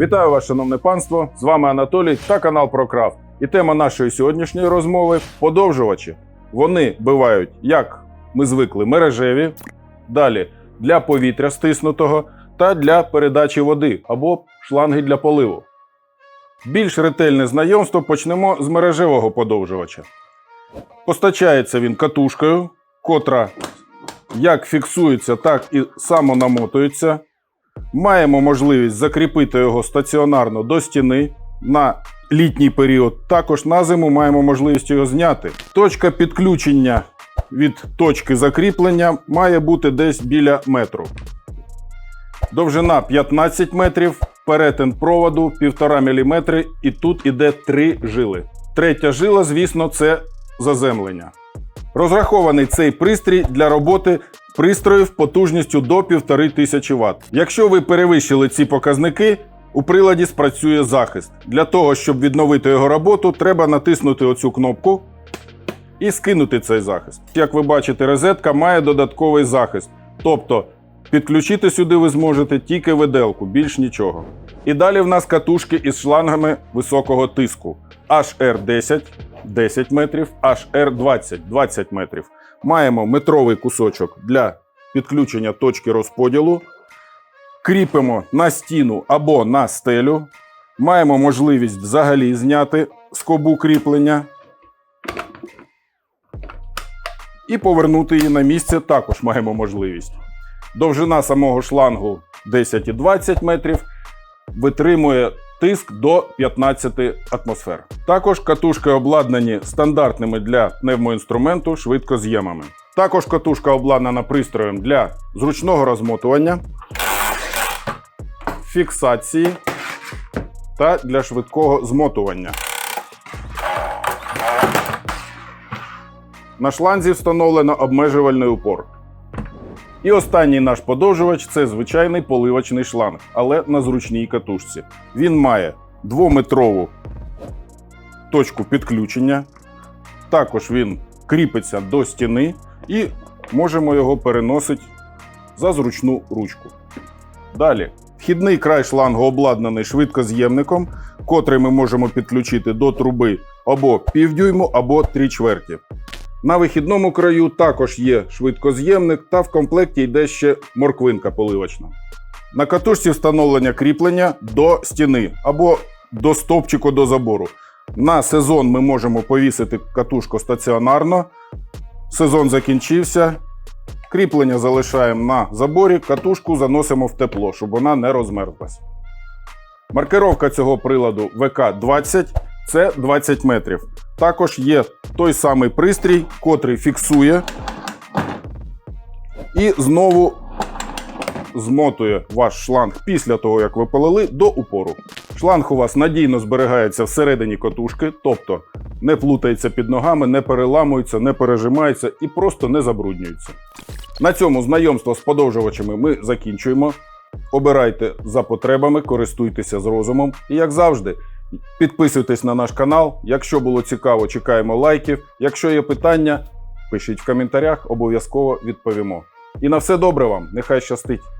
Вітаю вас, шановне панство! З вами Анатолій та канал ProCraft. І тема нашої сьогоднішньої розмови подовжувачі. Вони бувають, як ми звикли, мережеві, далі для повітря стиснутого та для передачі води або шланги для поливу. Більш ретельне знайомство почнемо з мережевого подовжувача. Постачається він катушкою, котра як фіксується, так і самонамотується. Маємо можливість закріпити його стаціонарно до стіни на літній період. Також на зиму маємо можливість його зняти. Точка підключення від точки закріплення має бути десь біля метру. Довжина 15 метрів, перетин проводу 1,5 мм, і тут іде три жили. Третя жила, звісно, це заземлення. Розрахований цей пристрій для роботи пристроїв потужністю до 1500 Вт. Якщо ви перевищили ці показники, у приладі спрацює захист. Для того, щоб відновити його роботу, треба натиснути оцю кнопку і скинути цей захист. Як ви бачите, розетка має додатковий захист. Тобто підключити сюди ви зможете тільки виделку, більш нічого. І далі в нас катушки із шлангами високого тиску HR10 10 метрів, HR20 20 метрів. Маємо метровий кусочок для підключення точки розподілу. Кріпимо на стіну або на стелю. Маємо можливість взагалі зняти скобу кріплення. І повернути її на місце також маємо можливість. Довжина самого шлангу 10 і 20 метрів. Витримує тиск до 15 атмосфер. Також катушки обладнані стандартними для пневмоінструменту швидкоз'ємами. Також катушка обладнана пристроєм для зручного розмотування, фіксації та для швидкого змотування. На шланзі встановлено обмежувальний упор. І останній наш подовжувач це звичайний поливочний шланг, але на зручній катушці. Він має двометрову точку підключення. Також він кріпиться до стіни і можемо його переносити за зручну ручку. Далі, вхідний край шлангу обладнаний швидкоз'ємником, котрий ми можемо підключити до труби або півдюйму, або три чверті. На вихідному краю також є швидкоз'ємник та в комплекті йде ще морквинка поливочна. На катушці встановлення кріплення до стіни або до стовпчику до забору. На сезон ми можемо повісити катушку стаціонарно. Сезон закінчився. Кріплення залишаємо на заборі, катушку заносимо в тепло, щоб вона не розмерзлась. Маркировка цього приладу ВК-20 це 20 метрів. Також є той самий пристрій, котрий фіксує і знову змотує ваш шланг після того, як ви полили, до упору. Шланг у вас надійно зберігається всередині катушки, тобто не плутається під ногами, не переламується, не пережимається і просто не забруднюється. На цьому знайомство з подовжувачами ми закінчуємо. Обирайте за потребами, користуйтеся з розумом. І як завжди, підписуйтесь на наш канал. Якщо було цікаво, чекаємо лайків. Якщо є питання, пишіть в коментарях, обов'язково відповімо. І на все добре вам, нехай щастить!